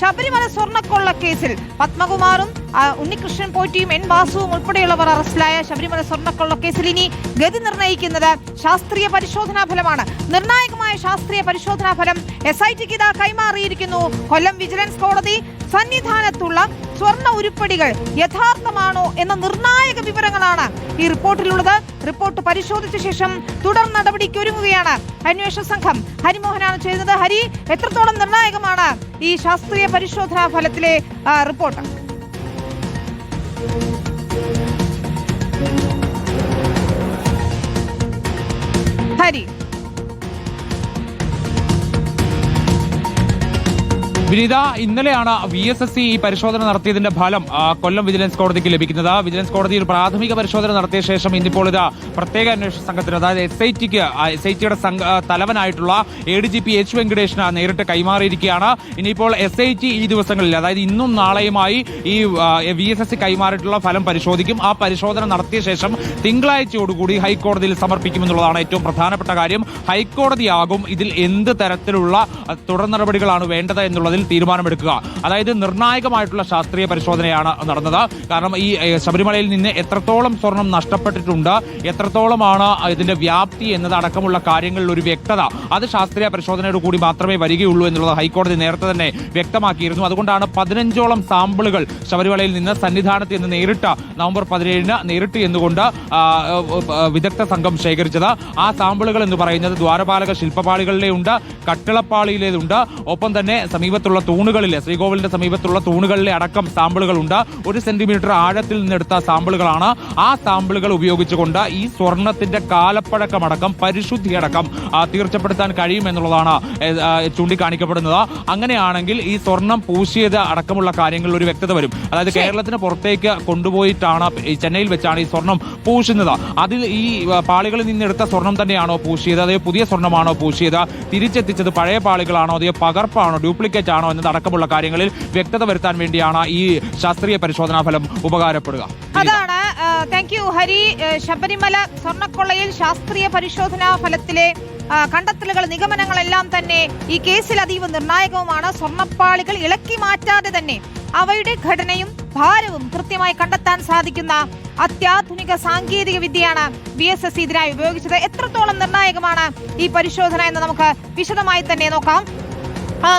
ശബരിമല സ്വർണക്കൊള്ള കേസിൽ പത്മകുമാറും ഉണ്ണികൃഷ്ണൻ പോറ്റിയും എൻ വാസുവും ഉൾപ്പെടെയുള്ളവർ അറസ്റ്റിലായ ശബരിമല സ്വർണക്കൊള്ള കേസിൽ ഇനി ഗതി നിർണയിക്കുന്നത് ശാസ്ത്രീയ പരിശോധനാ ഫലമാണ്. നിർണായകമായ ശാസ്ത്രീയ പരിശോധനാ ഫലം എസ് ഐ ടിക്ക് ഇതാ കൈമാറിയിരിക്കുന്നു. കൊല്ലം വിജിലൻസ് കോടതി സന്നിധാനത്തുള്ള സ്വർണ ഉരുപ്പടികൾ യഥാർത്ഥമാണോ എന്ന നിർണായക വിവരങ്ങളാണ് ഈ റിപ്പോർട്ടിലുള്ളത്. റിപ്പോർട്ട് പരിശോധിച്ച ശേഷം തുടർ നടപടിക്ക് ഒരുങ്ങുകയാണ്. അന്വേഷണ സംഘം ഹരിമോഹനാണ് ചെയ്യുന്നത്. ഹരി എത്രത്തോളം നിർണായകമാണ് ഈ ശാസ്ത്രീയ പരിശോധനാ ഫലത്തിലെ റിപ്പോർട്ട്? വിനീത ഇന്നലെയാണ് വി എസ് എസ് സി ഈ പരിശോധന നടത്തിയതിന്റെ ഫലം. കൊല്ലം വിജിലൻസ് കോടതിക്ക് ലഭിക്കുന്നത്. വിജിലൻസ് കോടതിയിൽ പ്രാഥമിക പരിശോധന നടത്തിയ ശേഷം ഇന്നിപ്പോൾ ഇത് പ്രത്യേക അന്വേഷണ സംഘത്തിന് അതായത് എസ് ഐ ടിക്ക് എസ് ഐ ടിയുടെ തലവനായിട്ടുള്ള A D G P H വെങ്കടേഷിന് നേരിട്ട് കൈമാറിയിരിക്കുകയാണ്. ഇനിയിപ്പോൾ എസ് ഐ ടി ഈ ദിവസങ്ങളിൽ അതായത് ഇന്നും നാളെയുമായി ഈ വി എസ് എസ് സി കൈമാറിയിട്ടുള്ള ഫലം പരിശോധിക്കും. ആ പരിശോധന നടത്തിയ ശേഷം തിങ്കളാഴ്ചയോടുകൂടി ഹൈക്കോടതിയിൽ സമർപ്പിക്കുമെന്നുള്ളതാണ് ഏറ്റവും പ്രധാനപ്പെട്ട കാര്യം. ഹൈക്കോടതിയാകും ഇതിൽ എന്ത് തരത്തിലുള്ള തുടർ നടപടികളാണ് വേണ്ടത് എന്നുള്ളതിൽ തീരുമാനമെടുക്കുക. അതായത് നിർണായകമായിട്ടുള്ള ശാസ്ത്രീയ പരിശോധനയാണ് നടന്നത്. കാരണം ഈ ശബരിമലയിൽ നിന്ന് എത്രത്തോളം സ്വർണം നഷ്ടപ്പെട്ടിട്ടുണ്ട് എത്രത്തോളമാണ് ഇതിന്റെ വ്യാപ്തി എന്നതടക്കമുള്ള കാര്യങ്ങളിൽ ഒരു വ്യക്തത. അത് ശാസ്ത്രീയ പരിശോധനയോട് കൂടി മാത്രമേ വരികയുള്ളൂ എന്നുള്ളത് ഹൈക്കോടതി നേരത്തെ തന്നെ വ്യക്തമാക്കിയിരുന്നു. അതുകൊണ്ടാണ് പതിനഞ്ചോളം സാമ്പിളുകൾ ശബരിമലയിൽ നിന്ന് സന്നിധാനത്ത് നിന്ന് നേരിട്ട് നവംബർ പതിനേഴിന് നേരിട്ട് എന്നുകൊണ്ട് വിദഗ്ധ സംഘം ശേഖരിച്ചത്. ആ സാമ്പിളുകൾ എന്ന് പറയുന്നത് ദ്വാരപാലക ശില്പപാളികളിലെ ഉണ്ട് കട്ടിളപ്പാളിയിലേതുണ്ട്. ഒപ്പം തന്നെ സമീപത്തുള്ള തൂണുകളിലെ ശ്രീകോവിലിന്റെ സമീപത്തുള്ള തൂണുകളിലെ അടക്കം സാമ്പിളുകളുണ്ട്. ഒരു സെന്റിമീറ്റർ ആഴത്തിൽ നിന്നെടുത്ത സാമ്പിളുകളാണ്. ആ സാമ്പിളുകൾ ഉപയോഗിച്ചുകൊണ്ട് ഈ സ്വർണത്തിന്റെ കാലപ്പഴക്കമടക്കം പരിശുദ്ധിയടക്കം തീർച്ചപ്പെടുത്താൻ കഴിയുമെന്നുള്ളതാണ് ചൂണ്ടിക്കാണിക്കപ്പെടുന്നത്. അങ്ങനെയാണെങ്കിൽ ഈ സ്വർണം പൂശിയത് അടക്കമുള്ള കാര്യങ്ങളിൽ ഒരു വ്യക്തത വരും. അതായത് കേരളത്തിന് പുറത്തേക്ക് കൊണ്ടുപോയിട്ടാണ് ഈ ചെന്നൈയിൽ വെച്ചാണ് ഈ സ്വർണം പൂശുന്നത്. അതിൽ ഈ പാളികളിൽ നിന്നെടുത്ത സ്വർണം തന്നെയാണോ പൂശിയത്? അതേ പുതിയ സ്വർണമാണോ പൂശിയത്? തിരിച്ചെത്തിച്ചത് പഴയ പാളികളാണോ? അതേ പകർപ്പാണോ? ഡ്യൂപ്ലിക്കേറ്റ് ആണോ എന്നതടക്കമുള്ള കാര്യങ്ങളിൽ വ്യക്തത വരുത്താൻ വേണ്ടിയാണ് ഈ ശാസ്ത്രീയ പരിശോധനാ ഫലം ഉപകാരപ്പെടുക. അതാണ് താങ്ക് യു ഹരി. ശബരിമല സ്വർണക്കൊള്ളയിൽ ശാസ്ത്രീയ പരിശോധനാ ഫലത്തിലെ കണ്ടെത്തലുകൾ നിഗമനങ്ങളെല്ലാം തന്നെ ഈ കേസിൽ അതീവ നിർണായകവുമാണ്. സ്വർണപ്പാളികൾ ഇളക്കി മാറ്റാതെ തന്നെ അവയുടെ ഘടനയും ഭാരവും കൃത്യമായി കണ്ടെത്താൻ സാധിക്കുന്ന അത്യാധുനിക സാങ്കേതിക വിദ്യയാണ് ബി എസ് എസ് ഇതിനായി ഉപയോഗിച്ചത്. എത്രത്തോളം നിർണായകമാണ് ഈ പരിശോധന എന്ന് നമുക്ക് വിശദമായി തന്നെ നോക്കാം.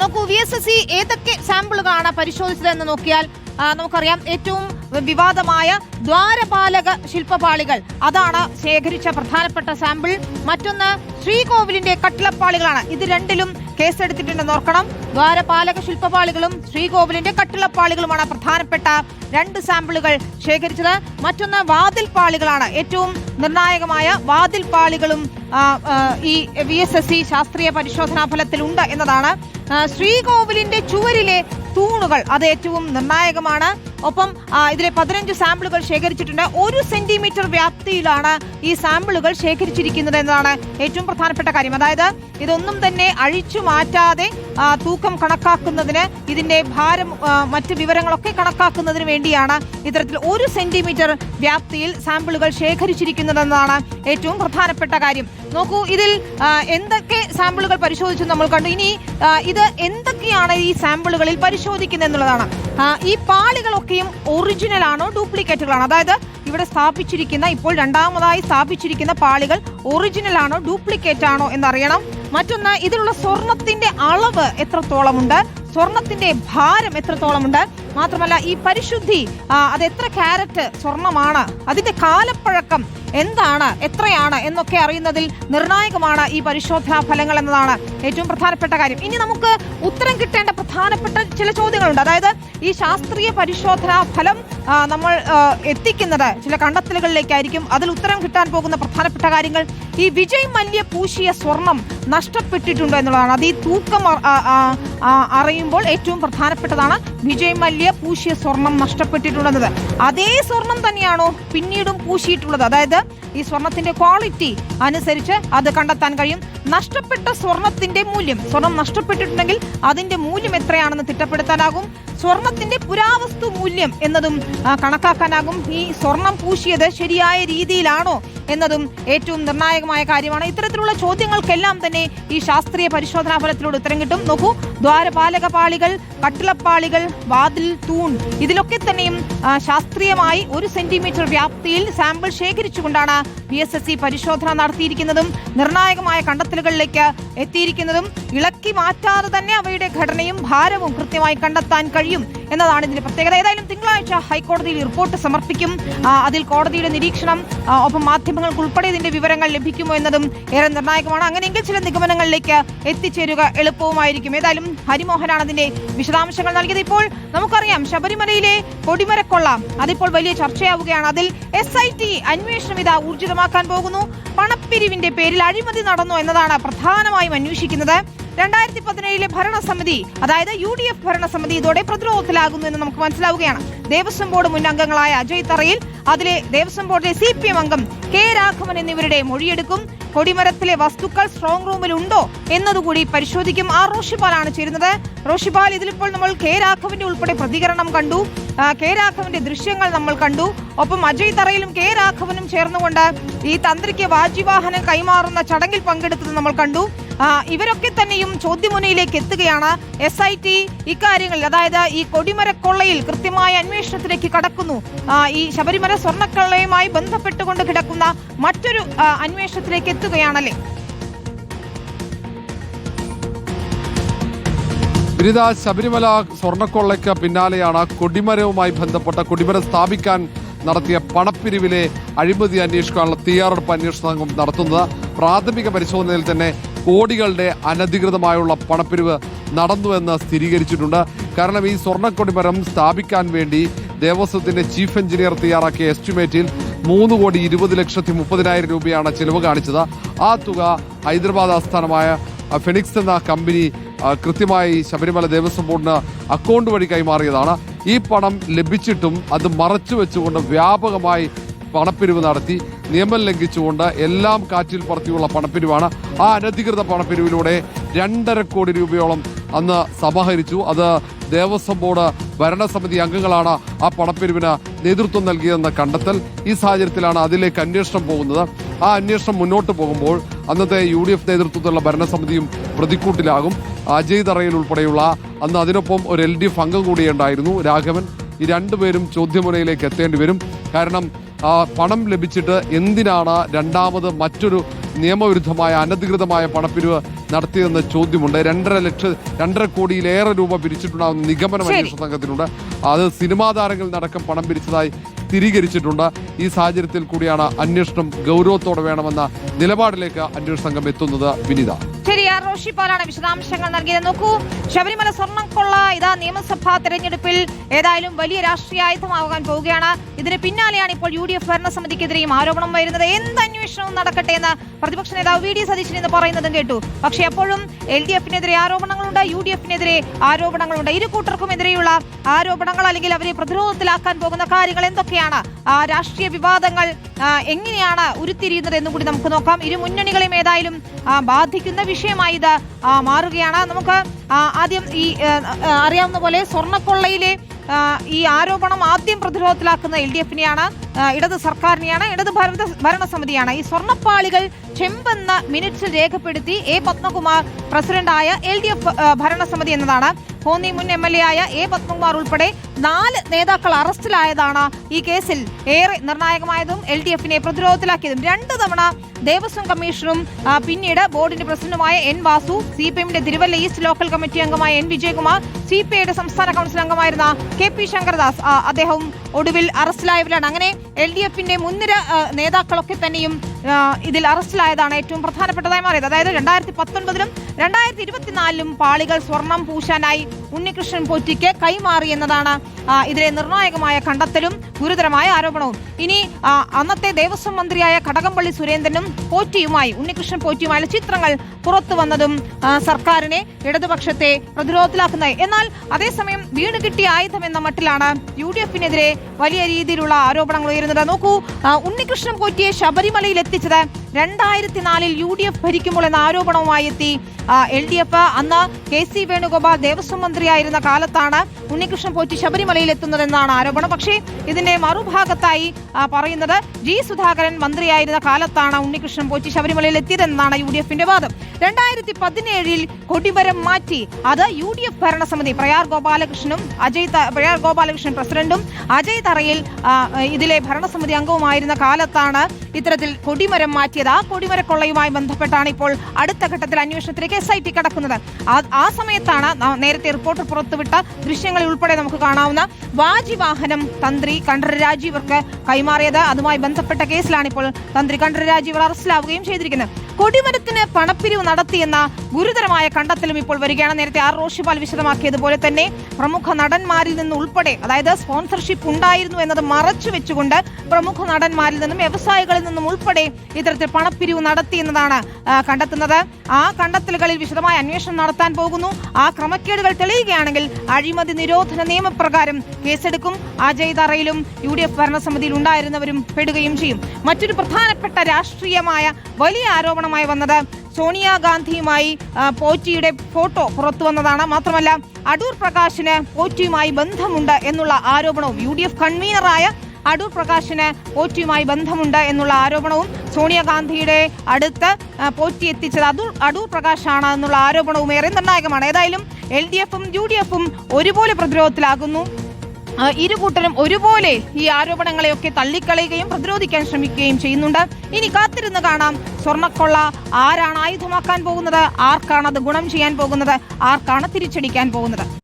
നോക്കൂ വി എസ് എസ് സി ഏതൊക്കെ സാമ്പിളുകളാണ് പരിശോധിച്ചതെന്ന് നോക്കിയാൽ നമുക്കറിയാം ഏറ്റവും വിവാദമായ ദ്വാരപാലക ശില്പപാളികൾ. അതാണ് ശേഖരിച്ച പ്രധാനപ്പെട്ട സാമ്പിൾ. മറ്റൊന്ന് ശ്രീകോവിലിന്റെ കട്ടിളപ്പാളികളാണ്. ഇത് രണ്ടിലും കേസെടുത്തിട്ടുണ്ടെന്ന് ഓർക്കണം. ദ്വാരപാലക ശില്പപാളികളും ശ്രീകോവിലിന്റെ കട്ടിളപ്പാളികളുമാണ് പ്രധാനപ്പെട്ട രണ്ട് സാമ്പിളുകൾ ശേഖരിച്ചത്. മറ്റൊന്ന് വാതിൽ പാളികളാണ്. ഏറ്റവും നിർണായകമായ വാതിൽ പാളികളും ഈ വി എസ് എസ് സി ശാസ്ത്രീയ പരിശോധനാ ഫലത്തിലുണ്ട് എന്നതാണ്. ശ്രീകോവിലിന്റെ ചുവരിലെ തൂണുകൾ അത് ഏറ്റവും നിർണായകമാണ്. ഒപ്പം ഇതിലെ പതിനഞ്ച് സാമ്പിളുകൾ ശേഖരിച്ചിട്ടുണ്ട്. ഒരു സെന്റിമീറ്റർ വ്യാപ്തിയിലാണ് ഈ സാമ്പിളുകൾ ശേഖരിച്ചിരിക്കുന്നത് എന്നതാണ് ഏറ്റവും പ്രധാനപ്പെട്ട കാര്യം. അതായത് ഇതൊന്നും തന്നെ അഴിച്ചു മാറ്റാതെ തൂക്കം കണക്കാക്കുന്നതിന് ഇതിന്റെ ഭാരം മറ്റു വിവരങ്ങളൊക്കെ കണക്കാക്കുന്നതിന് വേണ്ടിയാണ് ഇത്തരത്തിൽ ഒരു സെന്റിമീറ്റർ വ്യാപ്തിയിൽ സാമ്പിളുകൾ ശേഖരിച്ചിരിക്കുന്നതെന്നാണ് ഏറ്റവും പ്രധാനപ്പെട്ട കാര്യം. നോക്കൂ ഇതിൽ എന്തൊക്കെ സാമ്പിളുകൾ പരിശോധിച്ചു നമ്മൾ കണ്ടു. ഇനി ഇത് എന്തൊക്കെയാണ് ഈ സാമ്പിളുകളിൽ പരിശോധിക്കുന്നത് എന്നുള്ളതാണ്. ഈ പാളികളൊക്കെയും ഒറിജിനൽ ആണോ ഡ്യൂപ്ലിക്കേറ്റുകളാണോ അതായത് ഇവിടെ സ്ഥാപിച്ചിരിക്കുന്ന ഇപ്പോൾ രണ്ടാമതായി സ്ഥാപിച്ചിരിക്കുന്ന പാളികൾ ഒറിജിനൽ ആണോ ഡ്യൂപ്ലിക്കേറ്റ് ആണോ എന്നറിയണം. മറ്റൊന്ന് ഇതിലുള്ള സ്വർണത്തിന്റെ അളവ് എത്രത്തോളമുണ്ട്? സ്വർണത്തിന്റെ ഭാരം എത്രത്തോളമുണ്ട്? മാത്രമല്ല ഈ പരിശുദ്ധി അത് എത്ര ക്യാരറ്റ് സ്വർണമാണ്? അതിന്റെ കാലപ്പഴക്കം എന്താണ് എത്രയാണ് എന്നൊക്കെ അറിയുന്നതിൽ നിർണായകമാണ് ഈ പരിശോധനാ ഫലങ്ങൾ എന്നതാണ് ഏറ്റവും പ്രധാനപ്പെട്ട കാര്യം. ഇനി നമുക്ക് ഉത്തരം കിട്ടേണ്ട പ്രധാനപ്പെട്ട ചില ചോദ്യങ്ങളുണ്ട്. അതായത് ഈ ശാസ്ത്രീയ പരിശോധനാ ഫലം നമ്മൾ എത്തിക്കുന്നത് ചില കണ്ടെത്തലുകളിലേക്കായിരിക്കും. അതിൽ ഉത്തരം കിട്ടാൻ പോകുന്ന പ്രധാനപ്പെട്ട കാര്യങ്ങൾ ഈ വിജയ് മല്യ പൂശിയ സ്വർണം നഷ്ടപ്പെട്ടിട്ടുണ്ടോ എന്നുള്ളതാണ്. അത് ഈ തൂക്കം അറിയുമ്പോൾ ഏറ്റവും പ്രധാനപ്പെട്ടതാണ് വിജയ് മല്യ പൂശിയ സ്വർണം നഷ്ടപ്പെട്ടിട്ടുണ്ടെന്നത് അതേ സ്വർണം തന്നെയാണോ പിന്നീടും പൂശിയിട്ടുള്ളത്? അതായത് ഈ സ്വർണത്തിന്റെ ക്വാളിറ്റി അനുസരിച്ച് അത് കണ്ടെത്താൻ കഴിയും. നഷ്ടപ്പെട്ട സ്വർണത്തിന്റെ മൂല്യം. സ്വർണം നഷ്ടപ്പെട്ടിട്ടുണ്ടെങ്കിൽ അതിന്റെ മൂല്യം എത്രയാണെന്ന് തിട്ടപ്പെടുത്താനാകും. സ്വർണത്തിന്റെ പുരാവസ്തു മൂല്യം എന്നതും കണക്കാക്കാനാകും. ഈ സ്വർണം പൂശിയത് ശരിയായ രീതിയിലാണോ എന്നതും ഏറ്റവും നിർണായകമായ കാര്യമാണ്. ഇത്തരത്തിലുള്ള ചോദ്യങ്ങൾക്കെല്ലാം തന്നെ ഈ ശാസ്ത്രീയ പരിശോധനാ ഫലത്തിലൂടെ ഉത്തരം കിട്ടും. നോക്കൂ ദ്വാരപാലക പാളികൾ കട്ടിളപ്പാളികൾ വാതിൽ തൂൺ ഇതിലൊക്കെ തന്നെയും ശാസ്ത്രീയമായി ഒരു സെന്റിമീറ്റർ വ്യാപ്തിയിൽ സാമ്പിൾ ശേഖരിച്ചുകൊണ്ടാണ് ബി എസ് എസ് സി പരിശോധന നടത്തിയിരിക്കുന്നതും. നിർണായകമായ കണ്ടെത്തലുകളിലേക്ക് എത്തിയിരിക്കുന്നതും ഇളക്കി മാറ്റാതെ തന്നെ അവയുടെ ഘടനയും ഭാരവും കൃത്യമായി കണ്ടെത്താൻ കഴിയും. എന്നതാണ് ഇതിന്റെ പ്രത്യേകത. ഏതായാലും തിങ്കളാഴ്ച ഹൈക്കോടതിയിൽ റിപ്പോർട്ട് സമർപ്പിക്കും. അതിൽ കോടതിയുടെ നിരീക്ഷണം ഒപ്പം മാധ്യമങ്ങൾക്ക് ഉൾപ്പെടെ ഇതിന്റെ വിവരങ്ങൾ ലഭിക്കുമോ എന്നതും ഏറെ നിർണായകമാണ്. അങ്ങനെയെങ്കിൽ ചില നിഗമനങ്ങളിലേക്ക് എത്തിച്ചേരുക എളുപ്പവുമായിരിക്കും. ഏതായാലും ഹരിമോഹനാണ് അതിന്റെ വിശദാംശങ്ങൾ നൽകിയത്. ഇപ്പോൾ നമുക്കറിയാം ശബരിമലയിലെ കൊടിമരക്കൊള്ള അതിപ്പോൾ വലിയ ചർച്ചയാവുകയാണ്. അതിൽ എസ് ഐ ടി അന്വേഷണം ഇതാ ഊർജിതമാക്കാൻ പോകുന്നു. പണപ്പിരിവിന്റെ പേരിൽ അഴിമതി നടന്നു എന്നതാണ് പ്രധാനമായും അന്വേഷിക്കുന്നത്. രണ്ടായിരത്തി പതിനേഴിലെ ഭരണസമിതി അതായത് യു ഡി എഫ് ഭരണസമിതി ഇതോടെ പ്രതിരോധത്തിലാകുന്നു എന്ന് നമുക്ക് മനസ്സിലാവുകയാണ്. ദേവസ്വം ബോർഡ് മുൻ അംഗങ്ങളായ അജയ് തറയിൽ അതിലെ ദേവസ്വം ബോർഡിലെ സി പി എം അംഗം കെ രാഘവൻ എന്നിവരുടെ മൊഴിയെടുക്കും. കൊടിമരത്തിലെ വസ്തുക്കൾ സ്ട്രോങ് റൂമിൽ ഉണ്ടോ എന്നതുകൂടി പരിശോധിക്കും. ആർ റോഷിപാലാണ് ചേരുന്നത്. റോഷിപാൽ ഇതിലിപ്പോൾ നമ്മൾ കെ രാഘവന്റെ ഉൾപ്പെടെ പ്രതികരണം കണ്ടു. ആ, കെ രാഘവന്റെ ദൃശ്യങ്ങൾ നമ്മൾ കണ്ടു. ഒപ്പം അജയ് തറയിലും കെ രാഘവനും ചേർന്നുകൊണ്ട് ഈ തന്ത്രിക്ക് വാജിവാഹനം കൈമാറുന്ന ചടങ്ങിൽ പങ്കെടുത്തത് നമ്മൾ കണ്ടു. ഇവരൊക്കെ തന്നെയും ചോദ്യമുനയിലേക്ക് എത്തുകയാണ്. എസ് ഐ ടി ഇക്കാര്യങ്ങളിൽ അതായത് ഈ കൊടിമരക്കൊള്ളയിൽ കൃത്യമായ അന്വേഷണത്തിലേക്ക് കടക്കുന്നു. ഈ ശബരിമല സ്വർണക്കൊള്ളയുമായി ബന്ധപ്പെട്ടുകൊണ്ട് കിടക്കുന്ന മറ്റൊരു അന്വേഷണത്തിലേക്ക് എത്തുകയാണല്ലേ? ബിരുദ ശബരിമല സ്വർണക്കൊള്ളയ്ക്ക് പിന്നാലെയാണ് കൊടിമരവുമായി ബന്ധപ്പെട്ട കൊടിമരം സ്ഥാപിക്കാൻ നടത്തിയ പണപ്പിരിവിലെ അഴിമതി അന്വേഷിക്കാനുള്ള തയ്യാറെടുപ്പ് അന്വേഷണ സംഘം നടത്തുന്നത്. പ്രാഥമിക പരിശോധനയിൽ തന്നെ കോടികളുടെ അനധികൃതമായുള്ള പണപ്പിരിവ് നടന്നുവെന്ന് സ്ഥിരീകരിച്ചിട്ടുണ്ട്. കാരണം ഈ സ്വർണക്കൊടിമരം സ്ഥാപിക്കാൻ വേണ്ടി ദേവസ്വത്തിന്റെ ചീഫ് എഞ്ചിനീയർ തയ്യാറാക്കിയ എസ്റ്റിമേറ്റിൽ മൂന്ന് കോടി ഇരുപത് ലക്ഷത്തി മുപ്പതിനായിരം രൂപയാണ് ചെലവ് കാണിച്ചത്. ആ തുക ഹൈദരാബാദ് ആസ്ഥാനമായ ഫെനിക്സ് എന്ന കമ്പനി കൃത്യമായി ശബരിമല ദേവസ്വം ബോർഡിന് അക്കൗണ്ട് വഴി കൈമാറിയതാണ്. ഈ പണം ലഭിച്ചിട്ടും അത് മറച്ചു വെച്ചുകൊണ്ട് വ്യാപകമായി പണപ്പിരിവ് നടത്തി. നിയമം ലംഘിച്ചുകൊണ്ട് എല്ലാം കാറ്റിൽ പറത്തിയുള്ള പണപ്പിരിവാണ്. ആ അനധികൃത പണപ്പിരിവിലൂടെ രണ്ടര കോടി രൂപയോളം അന്ന് സമാഹരിച്ചു. അത് ദേവസ്വം ബോർഡ് ഭരണസമിതി അംഗങ്ങളാണ് ആ പണപ്പിരിവിന് നേതൃത്വം നൽകിയതെന്ന കണ്ടെത്തൽ ഈ സാഹചര്യത്തിലാണ് അതിലേക്ക് അന്വേഷണം പോകുന്നത്. ആ അന്വേഷണം മുന്നോട്ട് പോകുമ്പോൾ അന്നത്തെ യു ഡി എഫ് നേതൃത്വത്തിലുള്ള ഭരണസമിതിയും പ്രതിക്കൂട്ടിലാകും. അജയ് തറയിൽ ഉൾപ്പെടെയുള്ള അന്ന് അതിനൊപ്പം ഒരു എൽ ഡി എഫ് അംഗം കൂടിയുണ്ടായിരുന്നു രാഘവൻ. ഈ രണ്ടുപേരും ചോദ്യമുനയിലേക്ക് എത്തേണ്ടി വരും. കാരണം പണം ലഭിച്ചിട്ട് എന്തിനാണ് രണ്ടാമത് മറ്റൊരു നിയമവിരുദ്ധമായ അനധികൃതമായ പണപ്പിരിവ് നടത്തിയതെന്ന ചോദ്യമുണ്ട്. രണ്ടര ലക്ഷം രണ്ടര കോടിയിലേറെ രൂപ പിരിച്ചിട്ടുണ്ടാകുന്ന നിഗമനം. അന്വേഷണ സംഘത്തിനുണ്ട്. അത് സിനിമാ താരങ്ങളിൽ നടക്കം പണം പിരിച്ചതായി സ്ഥിരീകരിച്ചിട്ടുണ്ട്. ഈ സാഹചര്യത്തിൽ കൂടിയാണ് അന്വേഷണം ഗൗരവത്തോടെ വേണമെന്ന നിലപാടിലേക്ക് അന്വേഷണ സംഘം എത്തുന്നത് വിനിത. ശരി ആർ റോഷിപ്പാലാണ് വിശദാംശങ്ങൾ നൽകിയത്. നോക്കൂ ശബരിമല കൊള്ള ഇതാ നിയമസഭാ തെരഞ്ഞെടുപ്പിൽ ഏതായാലും വലിയ രാഷ്ട്രീയ ആയുധമാകാൻ പോവുകയാണ്. ഇതിന് പിന്നാലെയാണ് ഇപ്പോൾ യു ഡി എഫ് ഭരണസമിതിക്കെതിരെയും ആരോപണം വരുന്നത്. എന്ത് അന്വേഷണവും നടക്കട്ടെ എന്ന് പ്രതിപക്ഷ നേതാവ് വി ഡി സതീശൻ ഇന്ന് പറയുന്നതും കേട്ടു. പക്ഷേ അപ്പോഴും എൽ ഡി എഫിനെതിരെ ആരോപണങ്ങളുണ്ട് യു ഡി എഫിനെതിരെ ആരോപണങ്ങളുണ്ട്. ഇരു കൂട്ടർക്കും എതിരെയുള്ള ആരോപണങ്ങൾ അല്ലെങ്കിൽ അവരെ പ്രതിരോധത്തിലാക്കാൻ പോകുന്ന കാര്യങ്ങൾ എന്തൊക്കെയാണ്? ആ രാഷ്ട്രീയ വിവാദങ്ങൾ എങ്ങനെയാണ് ഉരുത്തിരിയുന്നത് എന്നും കൂടി നമുക്ക് നോക്കാം. ഇരു മുന്നണികളെയും ഏതായാലും ബാധിക്കുന്ന വിഷയമായി ഇത് മാറുകയാണ്. നമുക്ക് ആദ്യം ഈ അറിയാവുന്ന പോലെ സ്വർണക്കൊള്ളയിലെ ഈ ആരോപണം ആദ്യം പ്രതിരോധത്തിലാക്കുന്ന എൽ ഡി എഫിനെയാണ് ഇടത് സർക്കാരിനെയാണ് ഇടത് ഭരണ ഭരണസമിതിയാണ്. ഈ സ്വർണപ്പാളികൾ ചെമ്പെന്ന മിനിറ്റ്സിൽ രേഖപ്പെടുത്തി എ പത്മകുമാർ പ്രസിഡന്റായ എൽ ഡി എഫ് ഭരണസമിതി എന്നതാണ്. കോന്നി മുൻ എം എൽ എ ആയ എ പത്മകുമാർ ഉൾപ്പെടെ നാല് നേതാക്കൾ അറസ്റ്റിലായതാണ് ഈ കേസിൽ. ഏറെ നിർണായകമായതും എൽ ഡി എഫിനെ പ്രതിരോധത്തിലാക്കിയതും. രണ്ടു തവണ ദേവസ്വം കമ്മീഷണറും ആ, പിന്നീട് ബോർഡിന്റെ പ്രസിഡന്റുമായ എൻ വാസു സി പി എമ്മിന്റെ തിരുവല്ല ഈസ്റ്റ് ലോക്കൽ കമ്മിറ്റി അംഗമായ എൻ വിജയകുമാർ സി പി ഐയുടെ സംസ്ഥാന കൗൺസിൽ അംഗമായിരുന്ന കെ പി ശങ്കർദാസ് അദ്ദേഹവും ഒടുവിൽ അറസ്റ്റിലായവരാണ് അങ്ങനെ എൽ ഡി എഫിന്റെ മുൻനിര നേതാക്കളൊക്കെ തന്നെയും ഇതിൽ അറസ്റ്റിലായതാണ് ഏറ്റവും പ്രധാനപ്പെട്ടതായി മാറിയത്. അതായത് രണ്ടായിരത്തി പത്തൊൻപതിലും രണ്ടായിരത്തി ഇരുപത്തിനാലിലും പാളികൾ സ്വർണം പൂശാനായി ഉണ്ണികൃഷ്ണൻ പോറ്റിക്ക് കൈമാറി എന്നതാണ് ഇതിലെ നിർണായകമായ കണ്ടെത്തലും ഗുരുതരമായ ആരോപണവും. ഇനി അന്നത്തെ ദേവസ്വം മന്ത്രിയായ കടകംപള്ളി സുരേന്ദ്രനും പോറ്റിയുമായി ഉണ്ണികൃഷ്ണൻ പോറ്റിയുമായുള്ള ചിത്രങ്ങൾ പുറത്തു വന്നതും സർക്കാരിനെ ഇടതുപക്ഷത്തെ പ്രതിരോധത്തിലാക്കുന്നത് എന്നാൽ അതേസമയം വീണ് കിട്ടിയ ആയുധം എന്ന മട്ടിലാണ് യു ഡി എഫിനെതിരെ വലിയ രീതിയിലുള്ള ആരോപണങ്ങൾ ഉയരുന്നത്. നോക്കൂ ഉണ്ണികൃഷ്ണൻ പോറ്റിയെ ശബരിമലയിൽ എത്തിച്ചത് രണ്ടായിരത്തി നാലിൽ യു ഡി എഫ് ഭരിക്കുമ്പോൾ എന്ന ആരോപണവുമായി എത്തി എൽ ഡി എഫ് അന്ന് കെ സി വേണുഗോപാൽ ദേവസ്വം മന്ത്രിയായിരുന്ന കാലത്താണ് ഉണ്ണികൃഷ്ണൻ പോറ്റി ശബരിമലയിൽ എത്തുന്നതെന്നാണ് ആരോപണം. പക്ഷേ ഇതിന്റെ മറുഭാഗത്തായി പറയുന്നത് ജി സുധാകരൻ മന്ത്രിയായിരുന്ന കാലത്താണ് ഉണ്ണികൃഷ്ണൻ പോറ്റി ശബരിമലയിൽ എത്തിയതെന്നാണ് യു ഡി എഫിന്റെ വാദം. രണ്ടായിരത്തി പതിനേഴിൽ കൊടിമരം മാറ്റി അത് യു ഡി എഫ് ഭരണസമിതി പ്രയാർ ഗോപാലകൃഷ്ണനും അജയ് പ്രയാർ ഗോപാലകൃഷ്ണൻ പ്രസിഡന്റും അജയ് തറയിൽ ഇതിലെ ഭരണസമിതി അംഗവുമായിരുന്ന കാലത്താണ് ഇത്തരത്തിൽ കൊടിമരം മാറ്റിയത്. ആ കൊടിമരക്കൊള്ളയുമായി ബന്ധപ്പെട്ടാണ് ഇപ്പോൾ അടുത്ത ഘട്ടത്തിൽ അന്വേഷണത്തിലേക്ക് എസ് ഐ ടി കിടക്കുന്നത്. ആ- സമയത്താണ് നേരത്തെ റിപ്പോർട്ടർ പുറത്തുവിട്ട ദൃശ്യങ്ങളിൽ ഉൾപ്പെടെ നമുക്ക് കാണാവുന്ന വാജി വാഹനം തന്ത്രി കണ്ഠര രാജീവർക്ക് കൈമാറിയത്. അതുമായി ബന്ധപ്പെട്ട കേസിലാണ് ഇപ്പോൾ തന്ത്രി കണ്ഠര രാജീവർ അറസ്റ്റിലാവുകയും ചെയ്തിരിക്കുന്നത്. കൊടിമരത്തിന് പണപ്പിരിവ് നടത്തിയെന്ന ഗുരുതരമായ കണ്ടെത്തലും ഇപ്പോൾ വരികയാണ്. നേരത്തെ ആർ റോഷിപാൽ വിശദമാക്കിയതുപോലെ തന്നെ പ്രമുഖ നടന്മാരിൽ നിന്ന് ഉൾപ്പെടെ അതായത് സ്പോൺസർഷിപ്പ് ഉണ്ടായിരുന്നു എന്നത് മറച്ചു വെച്ചുകൊണ്ട് പ്രമുഖ നടന്മാരിൽ നിന്നും വ്യവസായികളിൽ നിന്നും ഉൾപ്പെടെ ഇത്തരത്തിൽ പണപ്പിരിവ് നടത്തി എന്നതാണ് കണ്ടെത്തുന്നത്. ആ കണ്ടെത്തലുകളിൽ വിശദമായ അന്വേഷണം നടത്താൻ പോകുന്നു. ആ ക്രമക്കേടുകൾ തെളിയുകയാണെങ്കിൽ അഴിമതി നിരോധന നിയമപ്രകാരം കേസെടുക്കും. അജയ് തറയിലും യു ഡി എഫ് ഭരണസമിതിയിൽ ഉണ്ടായിരുന്നവരും പെടുകയും ചെയ്യും. മറ്റൊരു പ്രധാനപ്പെട്ട രാഷ്ട്രീയമായ വലിയ ആരോപണമായി വന്നത്. സോണിയാഗാന്ധിയുമായി പോറ്റിയുടെ ഫോട്ടോ പുറത്തു വന്നതാണ്. മാത്രമല്ല അടൂർ പ്രകാശിന് പോറ്റിയുമായി ബന്ധമുണ്ട് എന്നുള്ള ആരോപണവും യു ഡി എഫ് കൺവീനറായ അടൂർ പ്രകാശിന് പോറ്റിയുമായി ബന്ധമുണ്ട് എന്നുള്ള ആരോപണവും സോണിയാഗാന്ധിയുടെ അടുത്ത് പോറ്റി എത്തിച്ചത് അടൂർ അടൂർ പ്രകാശാണ് എന്നുള്ള ആരോപണവും ഏറെ നിർണായകമാണ്. ഏതായാലും എൽ ഡി എഫും യു ഡി എഫും ഒരുപോലെ പ്രതിരോധത്തിലാകുന്നു. ഇരു കൂട്ടരും ഒരുപോലെ ഈ ആരോപണങ്ങളെയൊക്കെ തള്ളിക്കളയുകയും പ്രതിരോധിക്കാൻ ശ്രമിക്കുകയും ചെയ്യുന്നുണ്ട്. ഇനി കാത്തിരുന്ന് കാണാം. സ്വർണക്കൊള്ള ആരാണ് ആയുധമാക്കാൻ പോകുന്നത്? ആർക്കാണ് അത് ഗുണം ചെയ്യാൻ പോകുന്നത്? ആർക്കാണ് തിരിച്ചടിക്കാൻ പോകുന്നത്?